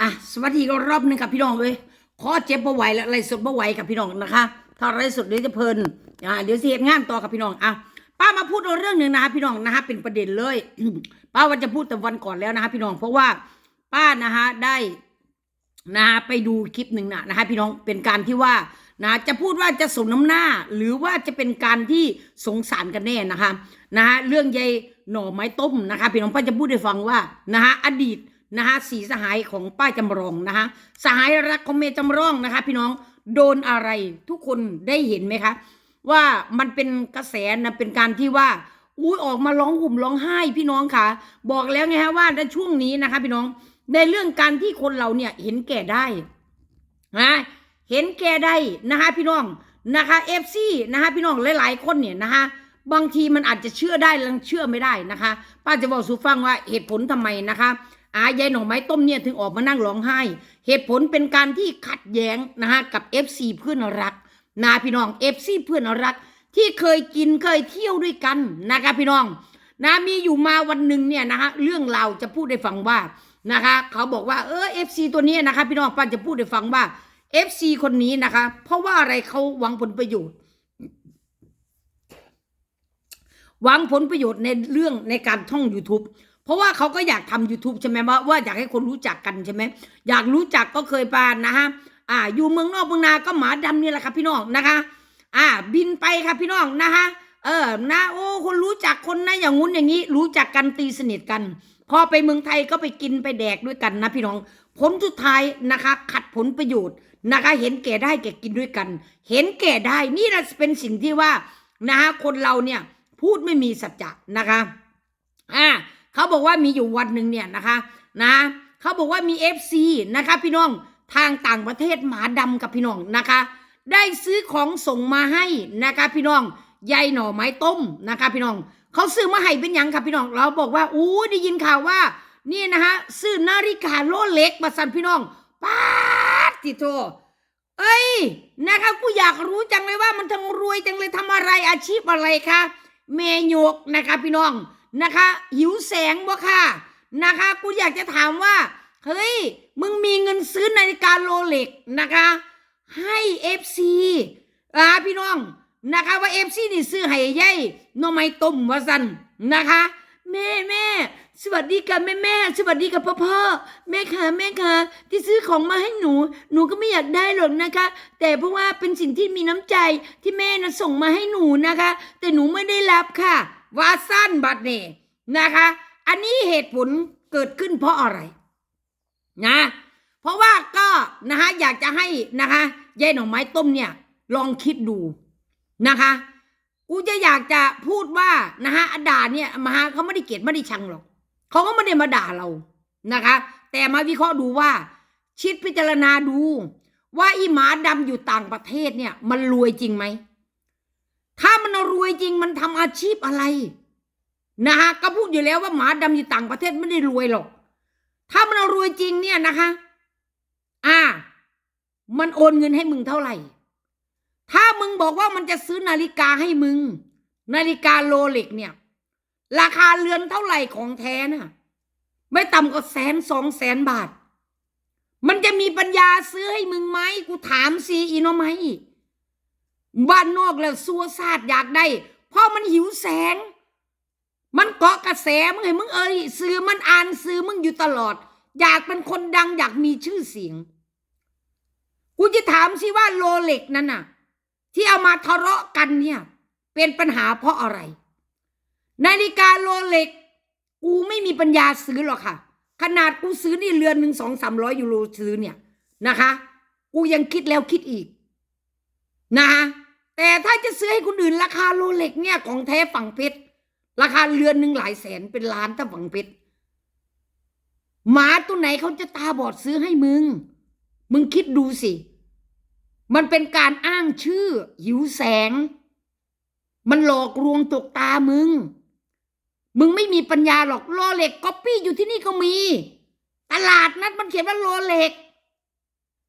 อะสวัสดีก็รอบหนึงกับพี่น้องเลยขอเจ็บบ่ไหวแล้วไรสดบ่ไหวกับพี่น้องนะคะ ถ้าไรสดเดี๋ยวจะเพลินอ่าเดี๋ยวเสียงานต่อกับพี่น้องอะป้ามาพูดเรื่องหนึ่งนะคะพี่น้องนะคะเป็นประเด็นเลยป้าว่าจะพูดแต่วันก่อนแล้วนะคะพี่น้องเพราะว่าป้านะคะได้นะฮะไปดูคลิปหนึ่งนะนะคะพี่น้องเป็นการที่ว่านะจะพูดว่าจะสมน้ำหน้า หรือว่าจะเป็นการที่สงสารกันแน่นะคะนะฮะเรื่องยายหน่อไม้ต้มนะคะพี่น้องป้าจะพูดให้ฟังว่านะฮะอดีต นะคะสีสหายของป้าจำลองนะคะสหายรักของเมย์จำลองนะคะ พี่น้องโดนอะไรทุกคนได้เห็นไหมคะ ว่ามันเป็นกระแสนะเป็นการที่ว่าอุ้ยออกมาร้องห่มร้องไห้พี่น้องค่ะ บอกแล้วไงฮะว่าในช่วงนี้นะคะ พี่น้องในเรื่องการที่คนเราเนี่ยเห็นแก่ได้นะเห็นแก่ได้นะคะ พี่น้องนะคะเอฟซีนะคะ พี่น้องหลายๆคนเนี่ยนะคะบางทีมันอาจจะเชื่อได้แล้วเชื่อไม่ได้นะคะ ป้าจะบอกสู่ฟังว่าเหตุผลทำไมนะคะ อายายหน่อไม้ต้มเนี่ยถึงออกมานั่งร้องไห้ เหตุผลเป็นการที่ขัดแย้งนะคะกับ FC เพื่อนรักนาพี่น้องเอฟซีเพื่อนรัก ที่เคยกินเคยเที่ยวด้วยกันนะคะพี่น้องนะมีอยู่มาวันหนึ่งเนี่ยนะคะเรื่องเราจะพูดให้ฟังว่านะคะเขาบอกว่าเออเอฟซีตัวนี้นะคะพี่น้องป้าจะพูดให้ฟังว่าเอฟซีคนนี้นะคะ เพราะว่าอะไรเขาหวังผลประโยชน์ หวังผลประโยชน์ในเรื่องในการท่อง YouTube ราะว่าเขาก็อยากทำ YouTube ใช่ไหมว่าว่าอยากให้คนรู้จักกันใช่ไหมอยากรู้จักก็เคยไปนะฮะอ่า อยู่เมืองนอกเมืองนาก็หมาดำนี่แหละครับพี่น้องนะคะ อ่า บินไปครับพี่น้องนะคะเออนะโอ้คนรู้จักคนนะอย่างงู้นอย่างนี้ รู้จักกันตีสนิทกัน พอไปเมืองไทยก็ไปกินไปแดกด้วยกันนะพี่น้อง ผลสุดท้ายนะคะ ขัดผลประโยชน์นะคะ เห็นแก่ได้แก่กินด้วยกัน เห็นแก่ได้นี่แหละเป็นสิ่งที่ว่านะคะคนเราเนี่ยพูดไม่มีสัจจะนะคะอ่า เขาบอกว่ามีอยู่วันหนึ่งเนี่ยนะคะนะเขาบอกว่ามี FC นะคะพี่น้องทางต่างประเทศหมาดำกับพี่น้องนะคะ ได้ซื้อของส่งมาให้นะคะพี่น้องยายหน่อไม้ต้มนะคะพี่น้องเขาซื้อมาให้เป็นยังครับพี่น้องเราบอกว่าอู้ได้ยินข่าวว่านี่นะคะซื้อนาฬิกาโลเล็กมาสั่นพี่น้องป้าติโตเอ้ยนะคะกูอยากรู้จังเลยว่ามันทั้งรวยจังเลยทำอะไรอาชีพอะไรคะเมยกนะคะพี่น้อง นะคะ หิวแสงบ่ค่ะนะคะ กูอยากจะถามว่า เฮ้ย มึงมีเงินซื้อนาฬิกาโรเล็กนะคะ ให้เอฟซีอ่าพี่น้องนะคะว่าเอฟซีนี่ซื้อให้ยายหน้องไม้ต้มว่าสันนะคะแม่แม่สวัสดีค่ะแม่แม่สวัสดีค่ะพ่อพ่อแม่ค่ะแม่ค่ะที่ซื้อของมาให้หนู หนูก็ไม่อยากได้หรอกนะคะ แต่เพราะว่าเป็นสิ่งที่มีน้ำใจที่แม่นะส่งมาให้หนูนะคะ แต่หนูไม่ได้รับค่ะ ว่าสั้นบัดเน่นะคะ อันนี้เหตุผลเกิดขึ้นเพราะอะไรนะเพราะว่าก็นะคะอยากจะให้นะคะยายหน่อไม้ต้มเนี่ยลองคิดดูนะคะกูจะอยากจะพูดว่านะฮะอดาเนี่ยมาเขาไม่ได้เกลียดไม่ได้ชังหรอกเขาก็ไม่ได้มาด่าเรานะคะ แต่มาวิเคราะห์ดูว่าชิดพิจารณาดู ว่าอีหมาดำอยู่ต่างประเทศเนี่ย มันรวยจริงไหม ถ้ามันรวยจริงมันทำอาชีพอะไร นะฮะก็พูดอยู่แล้วว่าหมาดำอยู่ต่างประเทศไม่ได้รวยหรอก ถ้ามันรวยจริงเนี่ยนะคะ อ่า มันโอนเงินให้มึงเท่าไหร่ ถ้ามึงบอกว่ามันจะซื้อนาฬิกาให้มึง นาฬิกาโรเล็กเนี่ย ราคาเรือนเท่าไหร่ของแท้น่ะ ไม่ต่ำกว่าแสนสองแสนบาท มันจะมีปัญญาซื้อให้มึงไหมกูถามสิอีโนไหม บ้านนอกแล้วซัวซาดอยากได้เพราะมันหิวแสง มันเกาะกระแสมึงไงมึงเอ้ยซื้อมันอ่านซื้อมึงอยู่ตลอด อยากเป็นคนดังอยากมีชื่อเสียง กูจะถามสิว่าโรเล็กนั่นน่ะ ที่เอามาทะเลาะกันเนี่ย เป็นปัญหาเพราะอะไร นาฬิกาโรเล็ก กูไม่มีปัญญาซื้อหรอกค่ะ ขนาดกูซื้อนี่เรือนหนึ่งสองสามร้อยยูโรซื้อเนี่ยนะคะ กูยังคิดแล้วคิดอีก นะคะแต่ถ้าจะซื้อให้คนอื่นราคาโรเล็กเนี่ยของแท้ฝั่งเพชรราคาเรือนหนึ่งหลายแสนเป็นล้านถ้าฝังเพชรหมาตัวไหนเขาจะตาบอดซื้อให้มึง มึงคิดดูสิ มันเป็นการอ้างชื่อ หิวแสง มันหลอกลวงตกตามึง มึงไม่มีปัญญาหรอกโรเล็กก๊อปปี้อยู่ที่นี่ก็มี ตลาดนัดมันเขียนว่าโรเล็ก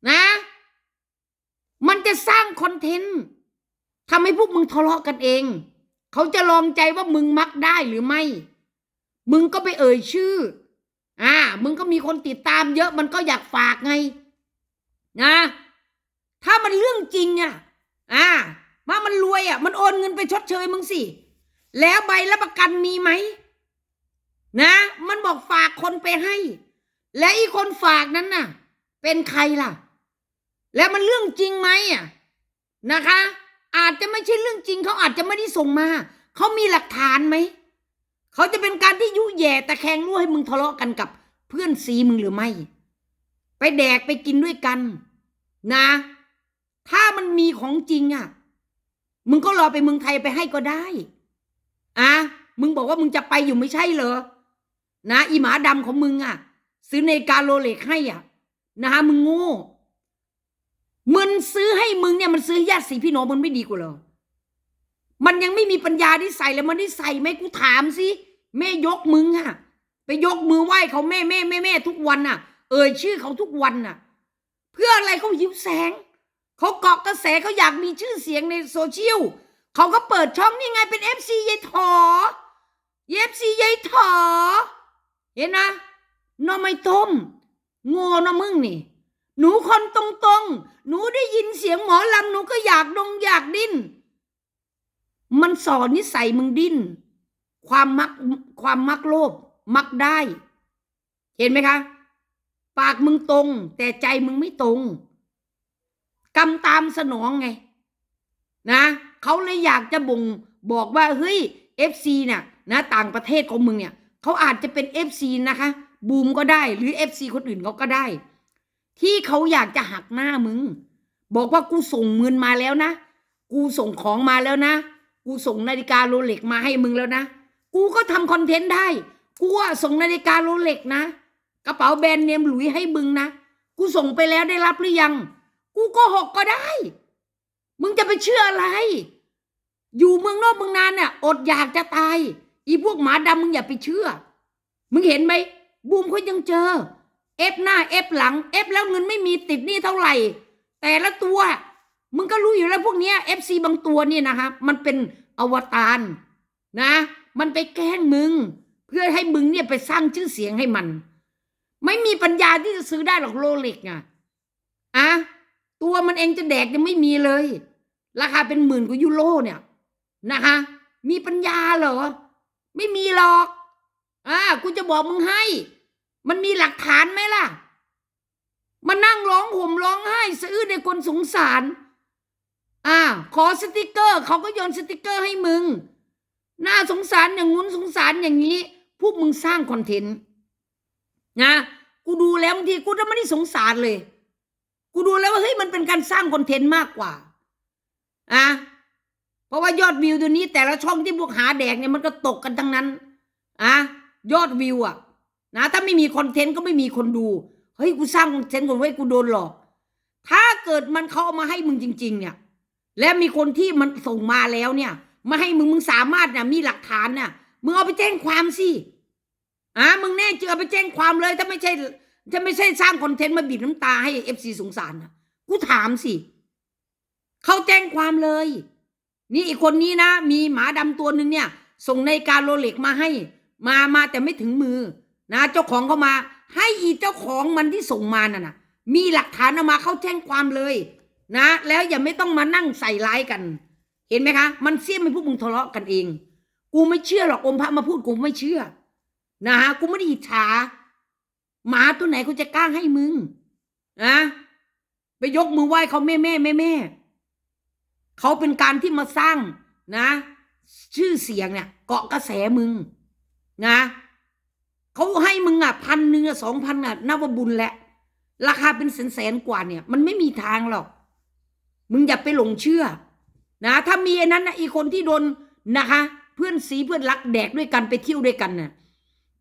นะ มันจะสร้างคอนเทนต์ทำให้พวกมึงทะเลาะกันเอง เขาจะลองใจว่ามึงมักได้หรือไม่ มึงก็ไปเอ่ยชื่อ อ่า มึงก็มีคนติดตามเยอะมันก็อยากฝากไง นะ ถ้ามันเรื่องจริงอะอ่ามามันรวยอะมันโอนเงินไปชดเชยมึงสิ แล้วใบรับประกันมีไหม นะ มันบอกฝากคนไปให้ และอีคนฝากนั้นน่ะ เป็นใครล่ะ แล้วมันเรื่องจริงไหมอะนะคะ อาจจะไม่ใช่เรื่องจริงเขาอาจจะไม่ได้ส่งมา เขามีหลักฐานไหม เขาจะเป็นการที่ยุแย่ตะแคงรั่วให้มึงทะเลาะกันกับ เพื่อนซีมึงหรือไม่ ไปแดกไปกินด้วยกัน นะ ถ้ามันมีของจริงอะ มึงก็รอไปเมืองไทยไปให้ก็ได้อะมึงบอกว่ามึงจะไปอยู่ไม่ใช่เหรอ นะอีหมาดำของมึงอะ ซื้อในกาโรเล็กให้อะ นะฮะมึงโง่ มันซื้อให้มึงเนี่ยมันซื้อให้ญาติสีพี่น้องมันไม่ดีกว่าเหรอมันยังไม่มีปัญญาที่ใส่แล้วมันได้ใส่ไหมกูถามสิแม่ยกมึงอะไปยกมือไหว้เขาแม่แม่แม่แม่ทุกวันน่ะเอ่ยชื่อเขาทุกวันน่ะเพื่ออะไรเขาหิวแสงเขาเกาะกระแสเขาอยากมีชื่อเสียงในโซเชียลเขาก็เปิดช่องนี่ไงเป็นเอฟซียายถอเอฟซียายถอเห็นนะนอไม่ต้มโง่นะมึงนี่ หนูคนตรงๆ หนูได้ยินเสียงหมอลำหนูก็อยากดงอยากดิ้น มันสอนนิสัยมึงดิ้น ความมักความมักโลภมักได้ เห็นไหมคะ ปากมึงตรง แต่ใจมึงไม่ตรงกำตามสนองไง นะเขาเลยอยากจะบ่งบอกว่าเฮ้ยเอฟซีเนี่ยนะต่างประเทศของมึงเนี่ยเขาอาจจะเป็นเอฟซีนะคะ บูมก็ได้ หรือเอฟซีคนอื่นเขาก็ได้ ที่เขาอยากจะหักหน้ามึง บอกว่ากูส่งเงินมาแล้วนะ กูส่งของมาแล้วนะ กูส่งนาฬิกาโรเล็กมาให้มึงแล้วนะ กูก็ทำคอนเทนต์ได้ กูว่าส่งนาฬิกาโรเล็กนะ กระเป๋าแบรนด์เนมหลุยให้มึงนะ กูส่งไปแล้วได้รับหรือยัง กูก็หกก็ได้ มึงจะไปเชื่ออะไร อยู่เมืองนอกเมืองนานเนี่ยอดอยากจะตาย อีพวกหมาดำมึงอย่าไปเชื่อ มึงเห็นไหมบูมเขายังเจอ เอฟหน้าเอฟหลังเอฟแล้วเงินไม่มีติดหนี้เท่าไหร่ แต่ละตัว มึงก็รู้อยู่แล้วพวกเนี้ยเอฟซีบางตัวเนี่ยนะคะมันเป็นอวตารนะ มันไปแกล้งมึง เพื่อให้มึงเนี่ยไปสร้างชื่อเสียงให้มัน ไม่มีปัญญาที่จะซื้อได้หรอกโรเล็กอะอะตัวมันเองจะแดกยังไม่มีเลย ราคาเป็นหมื่นกว่ายูโรเนี่ยนะคะ มีปัญญาเหรอ ไม่มีหรอกอ่ากูจะบอกมึงให้ มันมีหลักฐานไหมล่ะ มานั่งร้องห่มร้องไห้สะอื้นในคนสงสาร อ่า ขอสติกเกอร์ เขาก็โยนสติกเกอร์ให้มึง น่าสงสารอย่างงุ้นสงสารอย่างนี้ พวกมึงสร้างคอนเทนต์นะกูดูแล้วบางทีกูจะไม่ได้สงสารเลย กูดูแล้วว่าเฮ้ยมันเป็นการสร้างคอนเทนต์มากกว่าอะเพราะว่ายอดวิวตัวนี้ แต่ละช่องที่พวกหาแดกเนี่ยมันก็ตกกันทั้งนั้นอะยอดวิวอะ นะถ้าไม่มีคอนเทนต์ก็ไม่มีคนดู เฮ้ยกูสร้างคอนเทนต์ก่อนไว้กูโดนหลอก ถ้าเกิดมันเขาเอามาให้มึงจริง ๆ เนี่ย และมีคนที่มันส่งมาแล้วเนี่ยมาให้มึงมึงสามารถเนี่ยมีหลักฐานเนี่ยมึงเอาไปแจ้งความสิอะมึงแน่เจอไปแจ้งความเลย ถ้าไม่ใช่ถ้าไม่ใช่สร้างคอนเทนต์มาบีบน้ำตาให้เอฟซีสงสารนะกูถามสิเขาแจ้งความเลย นี่อีกคนนี้นะ มีหมาดำตัวหนึ่งเนี่ย ส่งในาฬิการโรเล็กมาให้ มามาแต่ไม่ถึงมือ นะเจ้าของเขามา ให้อีเจ้าของมันที่ส่งมาน่ะนะมีหลักฐานเอามาเข้าแจ้งความเลยนะ แล้วอย่าไม่ต้องมานั่งใส่ร้ายกัน เห็นไหมคะ มันเสี่ยมให้พวกมึงทะเลาะกันเอง กูไม่เชื่อหรอกอมพระมาพูดกูไม่เชื่อ นะฮะกูไม่ได้อิจฉาหมาตัวไหนกูจะกล้าให้มึงนะไปยกมือไหว้เขาแม่แม่แม่แม่เขาเป็นการที่มาสร้างนะ ชื่อเสียงเนี่ย เกาะกระแสมึง นะ เขาให้มึงอะพันหนึ่งอะสองพันอะนับว่าบุญแหละ ราคาเป็นแสนแสนกว่าเนี่ย มันไม่มีทางหรอก มึงอย่าไปหลงเชื่อ นะ ถ้ามีไอ้นั้นนะอีคนที่โดนนะคะ เพื่อนสีเพื่อนรักแดกด้วยกันไปเที่ยวด้วยกันน่ะ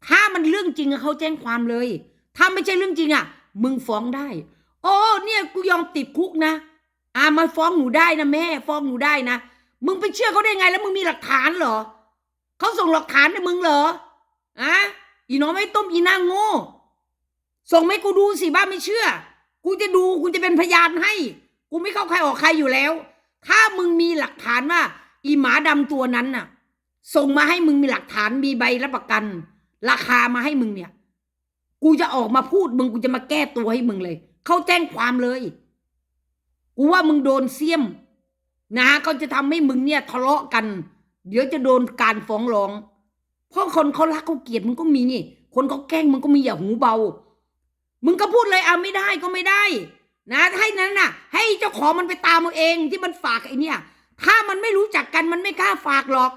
ถ้ามันเรื่องจริงเขาแจ้งความเลย ถ้าไม่ใช่เรื่องจริงอะ มึงฟ้องได้ โอ้เนี่ยกูยอมติดคุกนะอ่ามาฟ้องหนูได้นะแม่ ฟ้องหนูได้นะมึงไปเชื่อเขาได้ไงแล้วมึงมีหลักฐานเหรอเขาส่งหลักฐานให้มึงเหรออะ อีน้องไม่ต้มอีนางโง่ส่งให้กูดูสิบ้าไม่เชื่อ กูจะดูกูจะเป็นพยานให้ กูไม่เข้าใครออกใครอยู่แล้ว ถ้ามึงมีหลักฐานว่า อีหมาดำตัวนั้นน่ะ ส่งมาให้มึงมีหลักฐานมีใบรับประกัน ราคามาให้มึงเนี่ย กูจะออกมาพูดมึงกูจะมาแก้ตัวให้มึงเลย เขาแจ้งความเลย กูว่ามึงโดนเสียม นะฮะเขาจะทำให้มึงเนี่ยทะเลาะกัน เดี๋ยวจะโดนการฟ้องร้อง เพราะคนเขารักเขาเกลียดมึงก็มีนี่คนเขาแกล้งมึงก็มีอย่าหูเบา มึงก็พูดเลยอะไม่ได้ก็ไม่ได้ นะให้นั้นน่ะ ให้เจ้าของมันไปตามเอาเองที่มันฝากไอ้เนี่ย ถ้ามันไม่รู้จักกันมันไม่กล้าฝากหรอก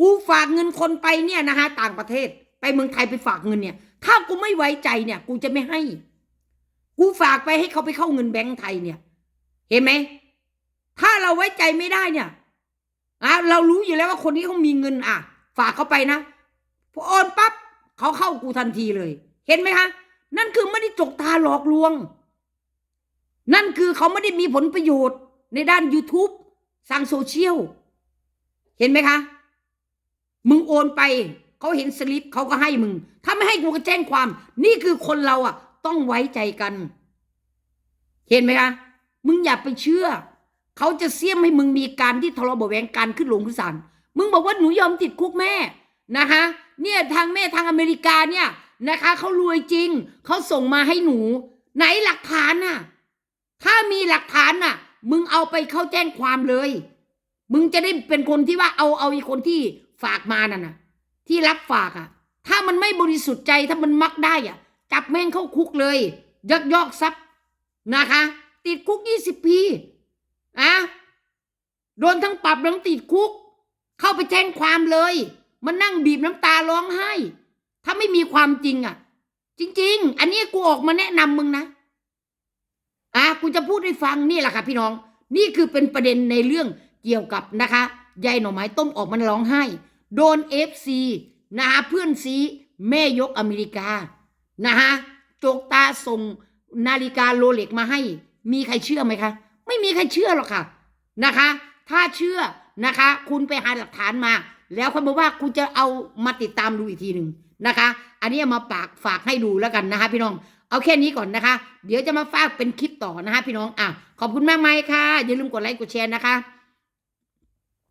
กูฝากเงินคนไปเนี่ยนะฮะต่างประเทศ ไปเมืองไทยไปฝากเงินเนี่ย ถ้ากูไม่ไว้ใจเนี่ย กูจะไม่ให้ กูฝากไปให้เขาไปเข้าเงินแบงก์ไทยเนี่ย เห็นไหมถ้าเราไว้ใจไม่ได้เนี่ยอะเรารู้อยู่แล้วว่าคนนี้เขามีเงินอะ ฝากเขาไปนะพอโอนปั๊บเขาเข้ากูทันทีเลย เห็นไหมคะ นั่นคือไม่ได้จกตาหลอกลวง นั่นคือเขาไม่ได้มีผลประโยชน์ในด้าน YouTube สร้างโซเชียล เห็นไหมคะ มึงโอนไปเขาเห็นสลิปเขาก็ให้มึง ถ้าไม่ให้กูก็แจ้งความ นี่คือคนเราอะ ต้องไว้ใจกัน เห็นไหมคะ มึงอย่าไปเชื่อ เขาจะเสี่ยมให้มึงมีการที่ทะเลาะเบาะแวงการขึ้นลงขึ้นศาล มึงบอกว่าหนูยอมติดคุกแม่นะคะ เนี่ยทางแม่ทางอเมริกาเนี่ยนะคะเขารวยจริงเขาส่งมาให้หนู ไหนหลักฐานน่ะ ถ้ามีหลักฐานน่ะ มึงเอาไปเข้าแจ้งความเลย มึงจะได้เป็นคนที่ว่าเอาเอาอีคนที่ฝากมานั่นน่ะ ที่รับฝากอะ ถ้ามันไม่บริสุทธิ์ใจถ้ามันมักได้อะจับแม่งเข้าคุกเลย ยักยอกทรัพย์นะคะ ติดคุกยี่สิบปีอะโดนทั้งปรับทั้งติดคุก เข้าไปแจ้งความเลย มันนั่งบีบน้ำตาร้องไห้ ถ้าไม่มีความจริงอะ จริง ๆ อันนี้กูออกมาแนะนำมึงนะอะกูจะพูดให้ฟังนี่แหละค่ะพี่น้อง นี่คือเป็นประเด็นในเรื่องเกี่ยวกับนะคะยายหน่อไม้ต้มออกมันร้องไห้ โดนเอฟซีนะคะเพื่อนซีแม่ยกอเมริกานะคะจกตาส่งนาฬิกาโรเล็กมาให้ มีใครเชื่อไหมคะ ไม่มีใครเชื่อหรอกค่ะนะคะ ถ้าเชื่อ นะคะ คุณไปหาหลักฐานมา แล้วคุณบอกว่าคุณจะเอามาติดตามดูอีกทีหนึ่งนะคะ อันนี้มาปากฝากให้ดูแล้วกันนะคะพี่น้อง เอาแค่นี้ก่อนนะคะ เดี๋ยวจะมาฝากเป็นคลิปต่อนะคะพี่น้องอะขอบคุณมากไหมค่ะ อย่าลืมกดไลค์กดแชร์นะคะ